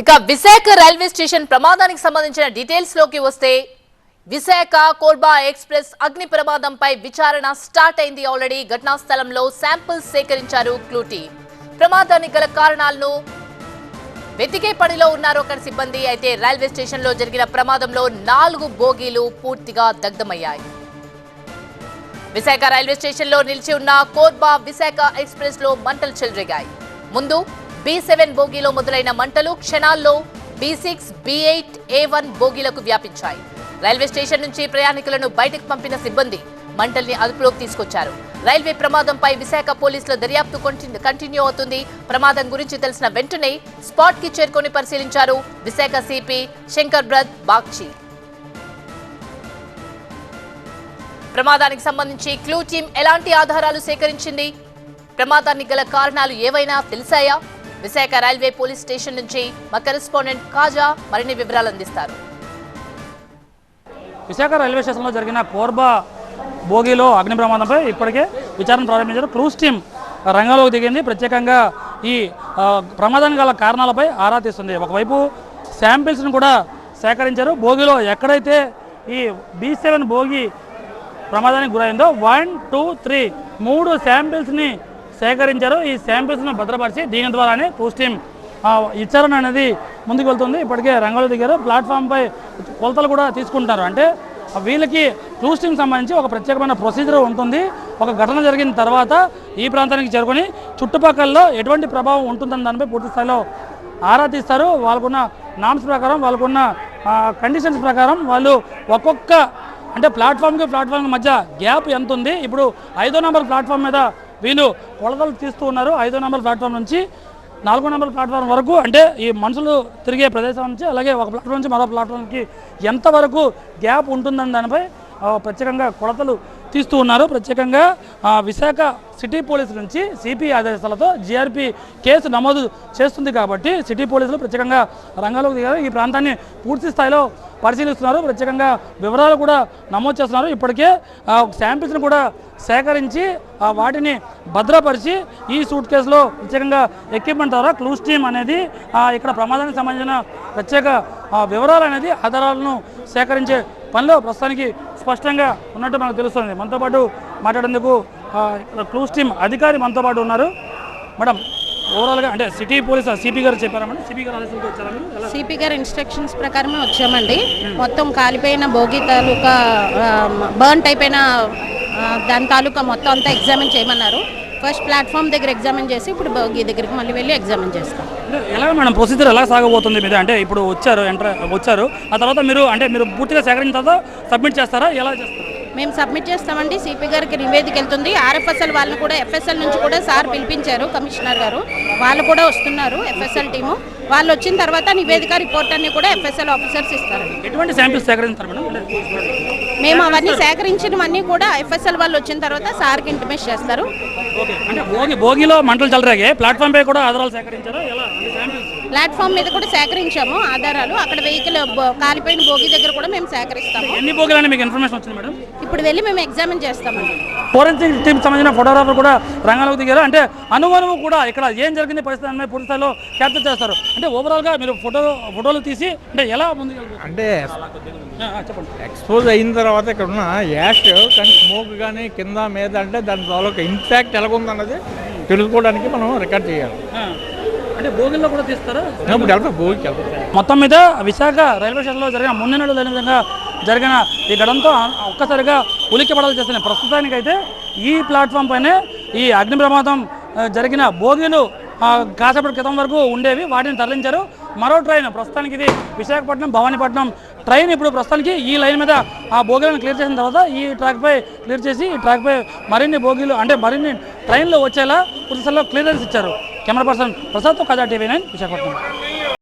ఇక Visakha railway station ప్రమాదానికి సంబంధించిన డీటెయిల్స్లోకి వస్తే విశాఖ కోర్బా ఎక్స్ప్రెస్ అగ్ని ప్రమాదంపై విచారణ స్టార్ట్ అయింది ఆల్రెడీ. ఘటనా స్థలంలో శాంపిల్స్ సేకరించారు క్లూటీ ప్రమాదానికి గల కారణాలను వెతికే పనిలో ఉన్నారు అక్కడి సిబ్బంది. అయితే రైల్వే స్టేషన్లో జరిగిన ప్రమాదంలో నాలుగు బోగీలు పూర్తిగా దగ్ధమయ్యాయి. విశాఖ రైల్వే స్టేషన్లో నిలిచి ఉన్న కోర్బా విశాఖ ఎక్స్ప్రెస్లో మంటలు చెలరేగాయి. ముందు బి సెవెన్ బోగీలో మొదలైన మంటలు క్షణాల్లో B six B eight A one బోగీలకు వ్యాపించాయి. రైల్వే స్టేషన్ నుంచి ప్రయాణికులను బయటకు పంపిన సిబ్బంది మంటల్ని అదుపులోకి తీసుకొచ్చారు. రైల్వే ప్రమాదంపై విశాఖ పోలీసుల దర్యాప్తు కంటిన్యూ అవుతుంది. ప్రమాదం గురించి తెలిసిన వెంటనే స్పాట్కి చేరుకొని పరిశీలించారు విశాఖ సిపి శంకర్ బ్రద్ బాగ్చి. ప్రమాదానికి సంబంధించి క్లూ టీం ఎలాంటి ఆధారాలు సేకరించింది? ప్రమాదానికి గల కారణాలు ఏవైనా తెలిసాయా? విశాఖ రైల్వే పోలీస్ స్టేషన్ నుంచి మా కరెస్పాండెంట్ కాజా మరిన్ని వివరాలు అందిస్తారు. విశాఖ రైల్వే స్టేషన్లో జరిగిన కోర్బా భోగిలో అగ్ని ప్రమాదంపై ఇప్పటికే విచారణ ప్రారంభించారు. క్రూస్ టీం రంగంలోకి దిగింది. ప్రత్యేకంగా ఈ ప్రమాదానికి గల కారణాలపై ఆరా తీస్తుంది. ఒకవైపు శాంపిల్స్ను కూడా సేకరించారు. భోగిలో ఎక్కడైతే ఈ బీ సెవెన్ భోగి ప్రమాదానికి గురైందో వన్ టూ త్రీ మూడు శాంపిల్స్ని సేకరించారు. ఈ శాంపిల్స్ను భద్రపరిచి దీని ద్వారానే క్రూస్ టీం ఆ, అనేది ముందుకు వెళ్తుంది. ఇప్పటికే రంగంలో దిగారు. ప్లాట్ఫామ్పై కొలతలు కూడా తీసుకుంటారు అంటే వీళ్ళకి క్రూస్ సంబంధించి ఒక ప్రత్యేకమైన ప్రొసీజర్ ఉంటుంది. ఒక ఘటన జరిగిన తర్వాత ఈ ప్రాంతానికి చేరుకొని చుట్టుపక్కలలో ఎటువంటి ప్రభావం ఉంటుందని దానిపై పూర్తి స్థాయిలో ఆరా తీస్తారు. వాళ్ళకున్న నామ్స్ ప్రకారం వాళ్ళకున్న కండిషన్స్ ప్రకారం వాళ్ళు ఒక్కొక్క అంటే ప్లాట్ఫామ్కి ప్లాట్ఫామ్కి మధ్య గ్యాప్ ఎంత ఉంది ఇప్పుడు ఐదో నెంబర్ ప్లాట్ఫామ్ మీద వీళ్ళు కొలతలు తీస్తూ ఉన్నారు. ఐదో నెంబర్ ప్లాట్ఫామ్ నుంచి నాలుగో నెంబర్ ప్లాట్ఫామ్ వరకు అంటే ఈ మనుషులు తిరిగే ప్రదేశం నుంచి అలాగే ఒక ప్లాట్ఫామ్ నుంచి మరో ప్లాట్ఫామ్కి ఎంతవరకు గ్యాప్ ఉంటుందని దానిపై ప్రత్యేకంగా కొలతలు తీస్తూ ఉన్నారు. ప్రత్యేకంగా విశాఖ సిటీ పోలీసు నుంచి సిపి ఆదేశాలతో జీఆర్పి కేసు నమోదు చేస్తుంది కాబట్టి సిటీ పోలీసులు ప్రత్యేకంగా రంగంలోకి దిగారు. ఈ ప్రాంతాన్ని పూర్తి స్థాయిలో పరిశీలిస్తున్నారు. ప్రత్యేకంగా వివరాలు కూడా నమోదు చేస్తున్నారు. ఇప్పటికే శాంపిల్స్ను కూడా సేకరించి వాటిని భద్రపరిచి ఈ సూట్ కేసులో ప్రత్యేకంగా ఎక్విప్మెంట్ ద్వారా క్లూస్ టీమ్ అనేది ఇక్కడ ప్రమాదానికి సంబంధించిన ప్రత్యేక వివరాలు అనేది ఆధారాలను సేకరించే పనిలో ప్రస్తుతానికి స్పష్టంగా ఉన్నట్టు మనకు తెలుస్తుంది. మనతో పాటు మాట్లాడేందుకు క్లూస్ టీమ్ అధికారి మనతో పాటు ఉన్నారు. మేడం ఓవరాల్గా అంటే సిటీ పోలీస్ సిపి గారు చెప్పారా మేడం? సిపి గారు వచ్చారా సిపి గారి ఇన్స్ట్రక్షన్స్ ప్రకారమే వచ్చామండి. మొత్తం కాలిపోయిన భోగి తాలూకా బర్న్ అయిపోయిన దాని తాలూకా మొత్తం అంతా ఎగ్జామిన్ చేయమన్నారు. ఫస్ట్ ప్లాట్ఫామ్ దగ్గర ఎగ్జామిన్ చేసి ఇప్పుడు భోగి దగ్గరికి మళ్ళీ వెళ్ళి ఎగ్జామిన్ చేస్తాం. ఎలా మేడం ప్రొసీజర్ ఎలా సాగబోతుంది మీద? అంటే ఇప్పుడు వచ్చారు ఎంటర్ వచ్చారు. ఆ తర్వాత మీరు అంటే మీరు పూర్తిగా సేకరించిన తర్వాత సబ్మిట్ చేస్తారా? ఎలా చేస్తారు? మేము సబ్మిట్ చేస్తామండి. సిపి గారికి నివేదిక వెళ్తుంది. ఆర్ఎఫ్ఎస్ఎల్ వాళ్ళని కూడా ఎఫ్ఎస్ఎల్ నుంచి కూడా సార్ పిలిపించారు కమిషనర్ గారు. వాళ్ళు కూడా వస్తున్నారు ఎఫ్ఎస్ఎల్ టీము. వాళ్ళు వచ్చిన తర్వాత నివేదిక రిపోర్ట్ అన్ని కూడా ఎఫ్ఎస్ఎల్ ఆఫీసర్స్ ఇస్తారండి. ఎటువంటి శాంపిల్స్ సేకరిస్తారు మేడం? మేము అవన్నీ సేకరించినవన్నీ కూడా ఎఫ్ఎస్ఎల్ వాళ్ళు వచ్చిన తర్వాత సార్కి ఇంటిమేట్ చేస్తారు. అంటే భోగి భోగిలో మంటలు ప్లాట్ఫామ్ పై కూడా ఆధారాలు సేకరించారా? ఎలా? ప్లాట్ఫామ్ మీద కూడా సేకరించాము ఆధారాలు. అక్కడ వెహికల్ కాలిపోయిన భోగి దగ్గర కూడా మేము సేకరిస్తాము. ఎన్ని భోగిలని మీకు ఇన్ఫర్మేషన్ వచ్చింది మేడం? ఇప్పుడు వెళ్ళి మేము ఎగ్జామిన్ చేస్తామండి. ఫోరెన్సిక్ టీమ్ సంబంధించిన ఫోటోగ్రాఫర్ కూడా రంగంలోకి దిగారు. అంటే అనుమానం కూడా ఇక్కడ ఏం జరిగింది పరిస్థితి పూర్తి స్థాయిలో క్యాప్చర్ చేస్తారు. అంటే ఓవరాల్గా మీరు ఫోటో ఫోటోలు తీసి అంటే ఎలా వెళ్తారు? అంటే చెప్పండి. ఎక్స్పోజ్ అయిన తర్వాత ఇక్కడ ఉన్న యాష్ కానీ స్మోక్ కానీ కింద మీద అంటే దాని తాలూకా ఇంపాక్ట్ ఎలాగుందన్నది తెలుసుకోవడానికి మనం రికార్డ్ చేయాలి. అంటే భోగిల్లో కూడా తీస్తారా? వెళ్తాం మొత్తం మీద విశాఖ రైల్వే స్టేషన్లో జరిగిన ముందు నెలలు లేని విధంగా జరిగిన ఈ ఘటనతో ఒక్కసారిగా ఉలిక్కిపడలు చేస్తున్నాయి చేసిన ప్రస్తుతానికైతే ఈ ప్లాట్ఫామ్ పైనే ఈ అగ్ని ప్రమాదం జరిగిన బోగీలు కాసేపటి క్రితం వరకు ఉండేవి. వాటిని తరలించారు. మరో ట్రైన్ ప్రస్తుతానికి ఇది విశాఖపట్నం భవానీపట్నం ట్రైన్. ఇప్పుడు ప్రస్తుతానికి ఈ లైన్ మీద ఆ బోగీలను క్లియర్ చేసిన తర్వాత ఈ ట్రాక్పై క్లియర్ చేసి ఈ ట్రాక్పై మరిన్ని బోగీలు అంటే మరిన్ని ట్రైన్లు వచ్చేలా పురుషుల్లో క్లియరెన్స్ ఇచ్చారు. కెమెరా పర్సన్ ప్రసాద్తో కథా టీవీ నైన్ విశాఖపట్నం.